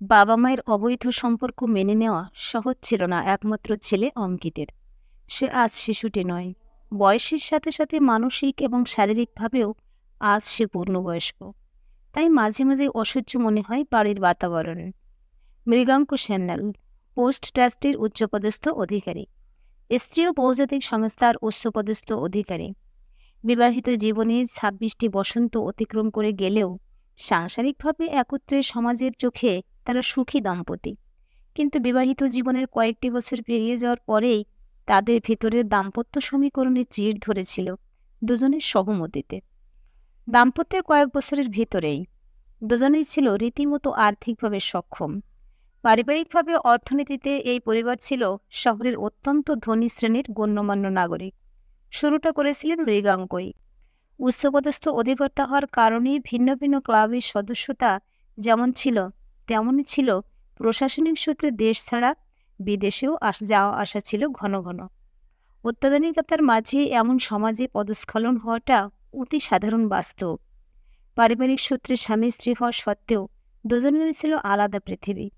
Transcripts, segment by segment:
বাবা মায়ের অবৈধ সম্পর্ক মেনে নেওয়া সহজ ছিল না একমাত্র ছেলে অঙ্কিতের। সে আজ শিশুটি নয়। বয়সের সাথে সাথে মানসিক এবং শারীরিকভাবেও আজ সে পূর্ণবয়স্ক। তাই মাঝে মাঝে অসহ্য মনে হয় বাড়ির বাতাবরণে। মৃগাঙ্ক সেন্নাল পোস্ট ট্রাস্টের উচ্চপদস্থ অধিকারী। স্ত্রী ও বহুজাতিক সংস্থার উচ্চপদস্থ অধিকারী। বিবাহিত জীবনের ছাব্বিশটি বসন্ত অতিক্রম করে গেলেও সাংসারিকভাবে একত্রে সমাজের চোখে তারা সুখী দাম্পতি। কিন্তু বিবাহিত জীবনের কয়েকটি বছর পেরিয়ে যাওয়ার পরেই তাদের ভিতরে দাম্পত্য সমীকরণে চিড় ধরেছিল দুজনের সহমতিতে। দাম্পত্যের কয়েক বছরের ভিতরেই দুজনেই ছিল রীতিমতো আর্থিকভাবে সক্ষম। পারিবারিকভাবে অর্থনীতিতে এই পরিবার ছিল শহরের অত্যন্ত ধনী শ্রেণির গণ্যমান্য নাগরিক। শুরুটা করেছিলেন মৃগাঙ্কই। উচ্চপদস্থ অধিকর্তা হওয়ার কারণে ভিন্ন ভিন্ন ক্লাবের সদস্যতা যেমন ছিল তেমনই ছিল। প্রশাসনিক সূত্রে দেশ ছাড়া বিদেশেও আস, যাওয়া আসা ছিল ঘন ঘন। অত্যাধুনিকতার মাঝে এমন সমাজে পদস্খলন হওয়াটা অতি সাধারণ বাস্তব। পারিবারিক সূত্রে স্বামী স্ত্রী হওয়া সত্ত্বেও দুজনেরই ছিল আলাদা পৃথিবী।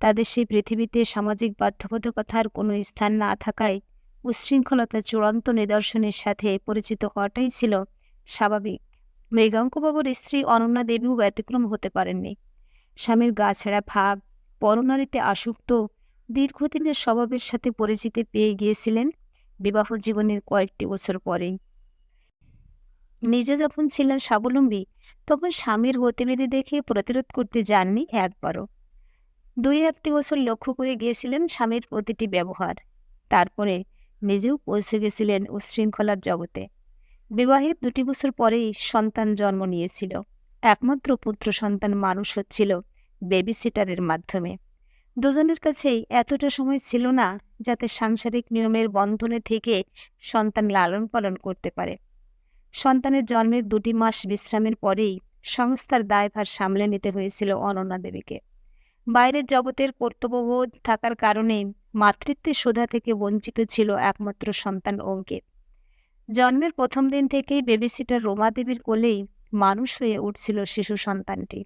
তাদের সেই পৃথিবীতে সামাজিক বাধ্যবাধকতার কোনো স্থান না থাকায় উচ্ছৃঙ্খলতার চূড়ান্ত নিদর্শনের সাথে পরিচিত হওয়াটাই ছিল স্বাভাবিক। মৃগাঙ্কবাবুর স্ত্রী অনন্যা দেবীও ব্যতিক্রম হতে পারেননি। স্বামীর গা ছেঁড়া ভাব, পরনারীতে আসক্ত, দীর্ঘদিনের স্বভাবের সাথে পরিচিতি পেয়ে গিয়েছিলেন বিবাহ জীবনের কয়েকটি বছর পরেই। নিজে যখন ছিলেন স্বাবলম্বী, তখন স্বামীর গতিবিধি দেখে প্রতিরোধ করতে যাননি একবারও। দুই একটি বছর লক্ষ্য করে গিয়েছিলেন স্বামীর প্রতিটি ব্যবহার। তারপরে নিজেও পৌঁছে গেছিলেন উশৃঙ্খলার জগতে। বিবাহের দুটি বছর পরেই সন্তান জন্ম নিয়েছিল। একমাত্র পুত্র সন্তান মানুষ হচ্ছিল বেবি সিটারের মাধ্যমে। দুজনের কাছেই এতটা সময় ছিল না যাতে সাংসারিক নিয়মের বন্ধনে থেকে সন্তান লালন পালন করতে পারে। সন্তানের জন্মের দুটি মাস বিশ্রামের পরেই সংস্থার দায়ভার সামলে নিতে হয়েছিল অনন্যা দেবীকে। বাইরের জগতের কর্তব্যবোধ থাকার কারণে মাতৃত্বের সোধা থেকে বঞ্চিত ছিল একমাত্র সন্তান অঙ্কিত জন্মের প্রথম দিন থেকেই বেবিসিটার রোমা দেবীর কোলেই মানুষ হয়ে উঠছিল শিশু সন্তানটি।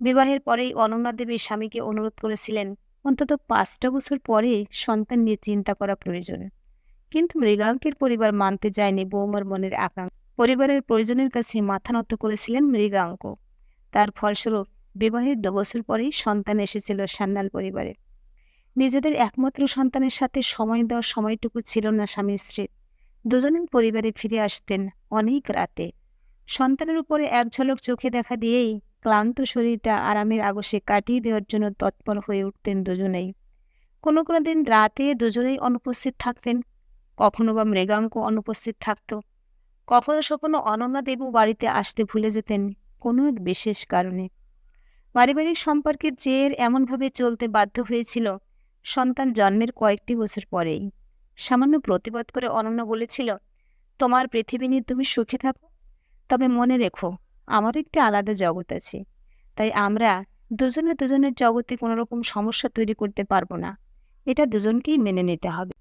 বিবাহের পরেই অনন্যা দেবী স্বামীকে অনুরোধ করেছিলেন, অন্তত পাঁচটা বছর পরে সন্তান নিয়ে চিন্তা করা প্রয়োজন। কিন্তু মৃগাঙ্কের পরিবার মানতে যায়নি বৌমার মনের আকাঙ্ক্ষা। পরিবারের প্রয়োজনের কাছে মাথা নত করেছিলেন মৃগাঙ্ক। তার ফলস্বরূপ বিবাহের বছর পরেই সন্তান এসেছিল সান্যাল পরিবারে। নিজেদের একমাত্র সন্তানের সাথে সময় দেওয়ার সময়টুকু ছিল না স্বামী স্ত্রীর। দুজনের পরিবারে ফিরে আসতেন অনেক রাতে। সন্তানের উপরে এক ঝলক চোখে দেখা দিয়েই ক্লান্ত শরীরটা আরামের আগসে কাটিয়ে দেওয়ার জন্য তৎপর হয়ে উঠতেন দুজনেই। কোনো কোনো দিন রাতে দুজনেই অনুপস্থিত থাকতেন। কখনো বা মৃগাঙ্ক অনুপস্থিত থাকত। কখনো সখনো অনন্যা দেবু বাড়িতে আসতে ভুলে যেতেন কোনো এক বিশেষ কারণে। পারিবারিক সম্পর্কের জের এমনভাবে চলতে বাধ্য হয়েছিল সন্তান জন্মের কয়েকটি বছর পরেই। সামান্য প্রতিবাদ করে অনন্য বলেছিল, তোমার পৃথিবী নিয়ে তুমি সুখে থাকো তবে মনে রেখো আমার একটি আলাদা জগৎ আছে। তাই আমরা দুজনে দুজনের জগতে কোনো রকম সমস্যা তৈরি করতে পারব না। এটা দুজনকেই মেনে নিতে হবে।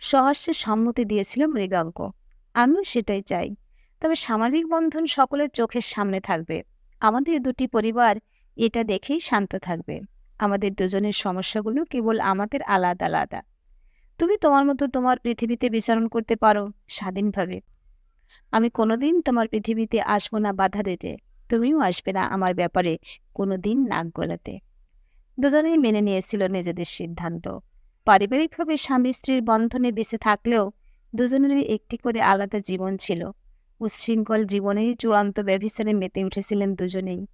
সহস্যের সম্মতি দিয়েছিল মৃগাঙ্ক। আমিও সেটাই চাই। তবে সামাজিক বন্ধন সকলের চোখের সামনে থাকবে। আমাদের দুটি পরিবার এটা দেখেই শান্ত থাকবে। আমাদের দুজনের সমস্যাগুলো কেবল আমাদের আলাদা আলাদা। তুমি তোমার মতো তোমার পৃথিবীতে বিচরণ করতে পারো স্বাধীনভাবে। আমি কোনোদিন তোমার পৃথিবীতে আসব না বাধা দিতে। তুমিও আসবে না আমার ব্যাপারে কোনোদিন নাক গলাতে। দুজনেই মেনে নিয়েছিল নিজেদের সিদ্ধান্ত। পারিবারিকভাবে স্বামী স্ত্রীর বন্ধনে বেঁচে থাকলেও দুজনেরই একটি করে আলাদা জীবন ছিল। উচ্ছৃঙ্খল জীবনেই চূড়ান্ত ব্যভিচারে মেতে উঠেছিলেন দুজনেই।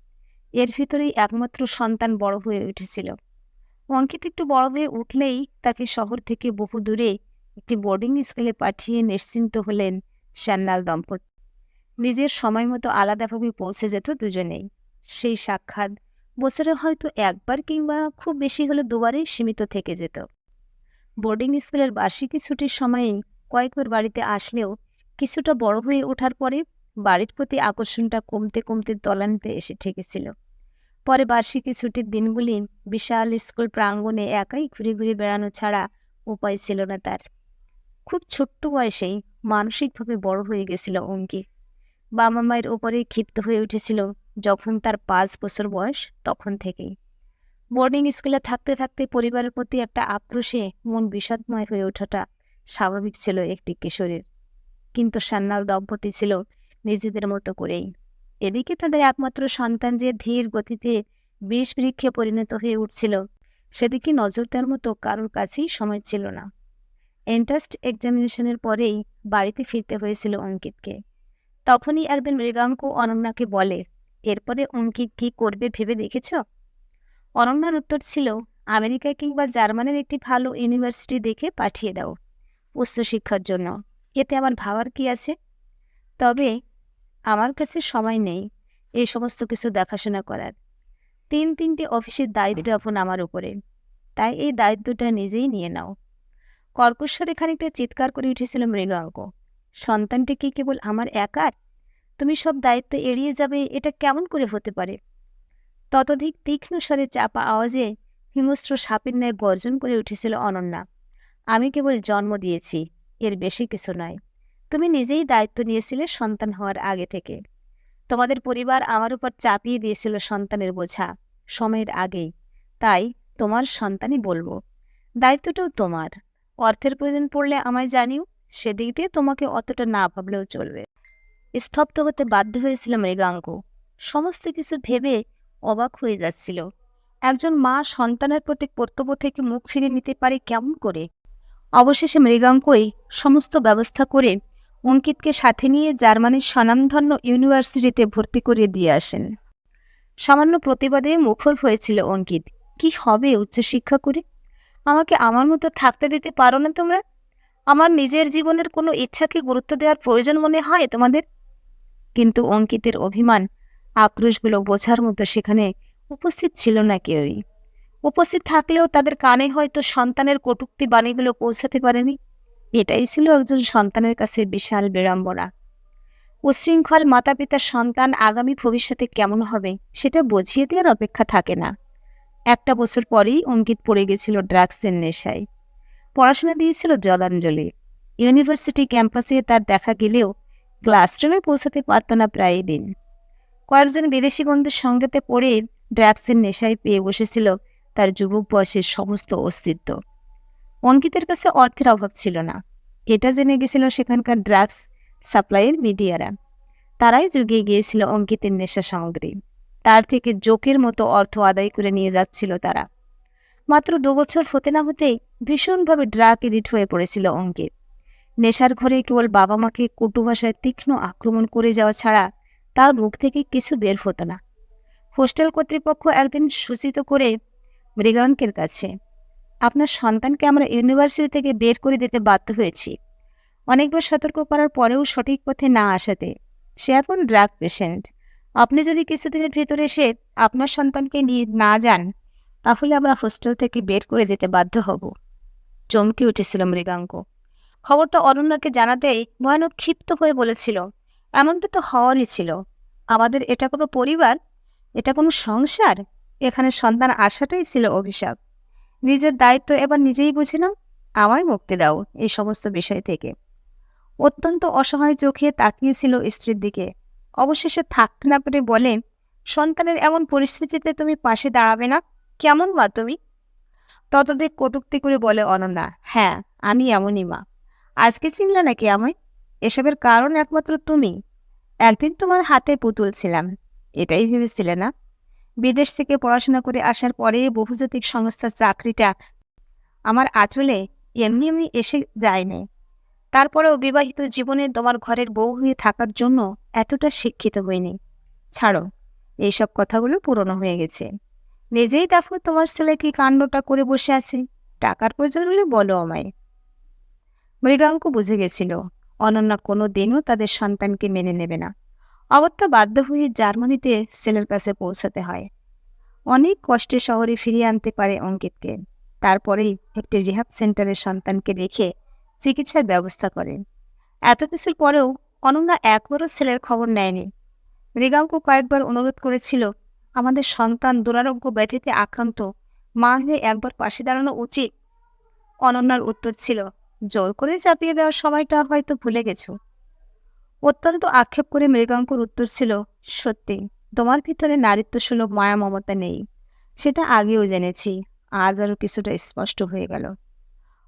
এর ভিতরেই একমাত্র সন্তান বড় হয়ে উঠেছিল। অঙ্কিত একটু বড় হয়ে উঠলেই তাকে শহর থেকে বহু দূরে একটি বোর্ডিং স্কুলে পাঠিয়ে নিশ্চিন্ত হলেন শ্যান্নাল দম্পতি নিজের সময় মতো আলাদাভাবে পৌঁছে যেত দুজনেই। সেই সাক্ষাৎ বছরে হয়তো একবার কিংবা খুব বেশি হলে দুবারেই সীমিত থেকে যেত। বোর্ডিং স্কুলের বার্ষিকী ছুটির সময়ে কয়েকবার বাড়িতে আসলেও কিছুটা বড় হয়ে ওঠার পরে বাড়ির প্রতি আকর্ষণটা কমতে কমতে তলানিতে এসে ঠেকেছিল। পরে বার্ষিকী ছুটির দিনগুলি বিশাল স্কুল প্রাঙ্গণে একাই ঘুরে ঘুরে বেড়ানো ছাড়া উপায় ছিল না তার। খুব ছোট্ট বয়সেই মানসিকভাবে বড় হয়ে গেছিল অঙ্কি। বাবা মায়ের ওপরে ক্ষিপ্ত হয়ে উঠেছিল যখন তার পাঁচ বছর বয়স তখন থেকেই। বোর্ডিং স্কুলে থাকতে থাকতে পরিবারের প্রতি একটা আক্রোশে মন বিষাদময় হয়ে ওঠাটা স্বাভাবিক ছিল একটি কিশোরের। কিন্তু সান্নাল দম্পতি ছিল নিজেদের মতো করেই। এদিকে তাদের একমাত্র সন্তান যে ধীর গতিতে বিষ বৃক্ষে পরিণত হয়ে উঠছিল, সেদিকে নজর দেওয়ার মতো কারোর কাছেই সময় ছিল না। এন্ট্রান্স এক্সামিনেশনের পরেই বাড়িতে ফিরতে হয়েছিল অঙ্কিতকে। তখনই একদিন মৃগাঙ্ক অনন্যাকে বলে, এরপরে অঙ্কিত কি করবে ভেবে দেখেছ? অনন্যার উত্তর ছিল আমেরিকা কিংবা জার্মানির একটি ভালো ইউনিভার্সিটি দেখে পাঠিয়ে দাও উচ্চশিক্ষার জন্য। এতে আমার ভাবার কি আছে? তবে আমার কাছে সময় নেই এই সমস্ত কিছু দেখাশোনা করার। তিন তিনটি অফিসের দায়িত্ব এখন আমার উপরে। তাই এই দায়িত্বটা নিজেই নিয়ে নাও। কর্কশ্বরে খানিকটা চিৎকার করে উঠেছিল মৃগাঙ্ক সন্তানটি কি কেবল আমার একার? তুমি সব দায়িত্ব এড়িয়ে যাবে, এটা কেমন করে হতে পারে? ততধিক তীক্ষ্ণ স্বরে চাপা আওয়াজে হিংস্র সাপের ন্যায় গর্জন করে উঠেছিল অনন্যা। আমি কেবল জন্ম দিয়েছি, এর বেশি কিছু নয়। তুমি নিজেই দায়িত্ব নিয়েছিলে সন্তান হওয়ার আগে থেকে। তোমাদের পরিবার আমার উপর চাপিয়ে দিয়েছিল সন্তানের বোঝা, সময়ের আগেই। তাই তোমার সন্তানই বলব। দায়িত্বটাও তোমার। অর্থের প্রয়োজন পড়লে আমায় জানিও, সেদিক দিয়ে তোমাকে অতটা না ভাবলেও চলবে। স্তব্ধ হতে বাধ্য হয়েছিল মৃগাঙ্ক। সমস্ত কিছু ভেবে অবাক হয়ে যাচ্ছিল। একজন মা সন্তানের প্রতি কর্তব্য থেকে মুখ ফিরে নিতে পারে কেমন করে? অবশেষে মৃগাঙ্কই সমস্ত ব্যবস্থা করে অঙ্কিতকে সাথে নিয়ে জার্মানির স্বনামধন্য ইউনিভার্সিটিতে ভর্তি করিয়ে দিয়ে আসেন। সামান্য প্রতিবাদে মুখর হয়েছিল অঙ্কিত। কি হবে উচ্চশিক্ষা করে? আমাকে আমার মতো থাকতে দিতে পারো না তোমরা? আমার নিজের জীবনের কোনো ইচ্ছাকে গুরুত্ব দেওয়ার প্রয়োজন মনে হয় তোমাদের? কিন্তু অঙ্কিতের অভিমান, আক্রোশগুলো বোঝার মতো সেখানে উপস্থিত ছিল না কেউই। উপস্থিত থাকলেও তাদের কানে হয়তো সন্তানের কটুক্তি বাণীগুলো পৌঁছাতে পারেনি। এটাই ছিল একজন সন্তানের কাছে বিশাল বিড়ম্বনা। উশৃঙ্খল মাতা পিতার সন্তান আগামী ভবিষ্যতে কেমন হবে, সেটা বুঝিয়ে দেওয়ার অপেক্ষা থাকে না। একটা বছর পরেই অঙ্কিত পড়ে গেছিল ড্রাগসের নেশায়। পড়াশোনা দিয়েছিল জলাঞ্জলি। ইউনিভার্সিটি ক্যাম্পাসে তার দেখা গেলেও ক্লাসরুমে পৌঁছাতে পারত না প্রায় দিন। কয়েকজন বিদেশি বন্ধুর সঙ্গেতে পড়ে ড্রাগসের নেশায় পেয়ে বসেছিল তার যুবক বয়সের সমস্ত অস্তিত্ব। অঙ্কিতের কাছে অর্থের অভাব ছিল না। এটা জেনে গেছিল সেখানকার ড্রাগস সাপ্লাইয়ের মিডিয়ারা। তারাই জুগিয়ে গিয়েছিল অঙ্কিতের নেশা সামগ্রী। তার থেকে জোকের মতো অর্থ আদায় করে নিয়ে যাচ্ছিল তারা। মাত্র দু বছর হতে না হতেই ভীষণভাবে ড্রাগ এডিট হয়ে পড়েছিল অঙ্কিত। নেশার ঘরে কেবল বাবা মাকে কটু ভাষায় তীক্ষ্ণ আক্রমণ করে যাওয়া ছাড়া তার মুখ থেকে কিছু বের হতো না। হোস্টেল কর্তৃপক্ষ একদিন সূচিত করে মৃগাঙ্কের কাছে, আপনার সন্তানকে আমরা ইউনিভার্সিটি থেকে বের করে দিতে বাধ্য হয়েছি। অনেকবার সতর্ক করার পরেও সঠিক পথে না আসাতে সে এখন ড্রাগ পেশেন্ট। আপনি যদি কিছুদিনের ভিতরে এসে আপনার সন্তানকে নিয়ে না যান, তাহলে আমরা হোস্টেল থেকে বের করে দিতে বাধ্য হব। চমকে উঠেছিল মৃগাঙ্ক। খবরটা অরণ্যকে জানাতেই ভয়ানক ক্ষিপ্ত হয়ে বলেছিল, এমনটা তো হওয়ারই ছিল। আমাদের এটা কোনো পরিবার? এটা কোনো সংসার? এখানে সন্তান আসাটাই ছিল অভিশাপ। নিজের দায়িত্ব এবার নিজেই বুঝে নাও, আমায় মুক্তি দাও এই সমস্ত বিষয় থেকে। অত্যন্ত অসহায় চোখে তাকিয়েছিল স্ত্রীর দিকে। অবশেষে থাকতে না পেরে বলেন, সন্তানের এমন পরিস্থিতিতে তুমি পাশে দাঁড়াবে না? কেমন মা তুমি? ততদিক কটুক্তি করে বলে অনন্যা হ্যাঁ আমি এমনই মা। আজকে চিনলে নাকি আমায়? এসবের কারণ একমাত্র তুমি। একদিন তোমার হাতে পুতুল ছিলাম, এটাই ভেবেছিলে না? বিদেশ থেকে পড়াশোনা করে আসার পরে বহুজাতিক সংস্থার চাকরিটা আমার আঁচলে এমনি এমনি এসে যায়নি তারপরেও বিবাহিত জীবনে তোমার ঘরের বউ হয়ে থাকার জন্য এতটা শিক্ষিত হইনি ছাড়ো, এইসব কথাগুলো পুরনো হয়ে গেছে। নিজেই দেখো তোমার ছেলে কি কাণ্ডটা করে বসে আছে। টাকার প্রয়োজন হলে বলো আমায়। মৃগাঙ্ক বুঝে গেছিল, অনন্যা কোনো দিনও তাদের সন্তানকে মেনে নেবে না। অগত্যা বাধ্য হয়ে জার্মানিতে ছেলের কাছে পৌঁছাতে হয়। অনেক কষ্টে শহরে ফিরিয়ে আনতে পারে অঙ্কিতকে। তারপরেই একটি রিহাব সেন্টারের সন্তানকে রেখে চিকিৎসার ব্যবস্থা করেন। এত কিছুর পরেও অনন্যা একবারও ছেলের খবর নেয়নি। মৃগাঙ্ক কয়েকবার অনুরোধ করেছিল, আমাদের সন্তান দুরারোগ্য ব্যাধিতে আক্রান্ত, মা হয়ে একবার পাশে দাঁড়ানো উচিত। অনন্যার উত্তর ছিল, জোর করে চাপিয়ে দেওয়ার সময়টা হয়তো ভুলে গেছো। অত্যন্ত আক্ষেপ করে মৃগাঙ্কর উত্তর ছিল, সত্যি, তোমার ভিতরে নারীত্ব সুলভ মায়া মমতা নেই। সেটা আগেও জেনেছি, আজ আরও কিছুটা স্পষ্ট হয়ে গেল।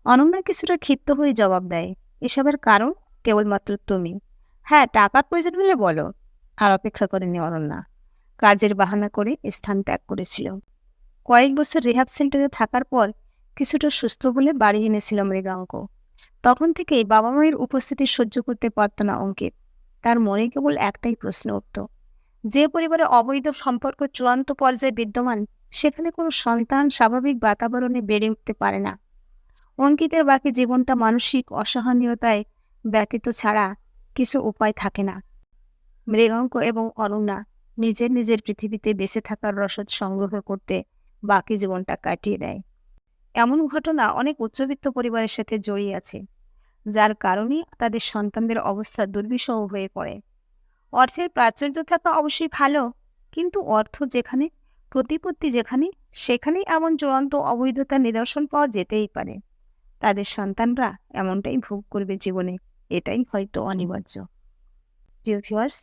অনন্যা কিছুটা ক্ষিপ্ত হয়ে জবাব দেয়, এসবের কারণ? কেবলমাত্র তুমি? হ্যাঁ টাকার প্রয়োজন হলে বলো। আর অপেক্ষা করেনি অনন্যা। কাজের বাহানা করে স্থান ত্যাগ করেছিল। কয়েক বছর রিহাব সেন্টারে থাকার পর কিছুটা সুস্থ বলে বাড়ি এনেছিল মৃগাঙ্ক। তখন থেকেই বাবা মায়ের উপস্থিতি সহ্য করতে পারত না অঙ্কিত। তার মনে কেবল একটাই প্রশ্ন উঠত, যে পরিবারে অবৈধ সম্পর্ক চূড়ান্ত পর্যায়ে বিদ্যমান, সেখানে কোনো সন্তান স্বাভাবিক বাতাবরণে বেড়ে উঠতে পারে না। অঙ্কিতের বাকি জীবনটা মানসিক অসহনীয়তায় ব্যতীত ছাড়া কিছু উপায় থাকে না। মৃগাঙ্ক এবং অরুণা নিজের নিজের পৃথিবীতে বেঁচে থাকার রসদ সংগ্রহ করতে বাকি জীবনটা কাটিয়ে দেয়। এমন ঘটনা অনেক উচ্চবিত্ত পরিবারের সাথে জড়িয়ে আছে, যার কারণে তাদের সন্তানদের অবস্থা দুর্বিষহ হয়ে পড়ে। অর্থের প্রাচুর্য থাকা অবশ্যই ভালো, কিন্তু অর্থ যেখানে, প্রতিপত্তি যেখানে, সেখানেই এমন চূড়ান্ত অবৈধতার নিদর্শন পাওয়া যেতেই পারে। তাদের সন্তানরা এমনটাই ভোগ করবে জীবনে। এটাই হয়তো অনিবার্য। প্রিয় ভিউয়ার্স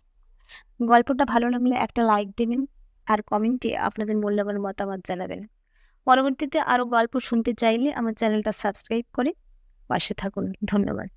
গল্পটা ভালো লাগলে একটা লাইক দেবেন আর কমেন্টে আপনাদের মূল্যবান মতামত জানাবেন। পরবর্তীতে আরও গল্প শুনতে চাইলে আমার চ্যানেলটা সাবস্ক্রাইব করে পাশে থাকুন। ধন্যবাদ।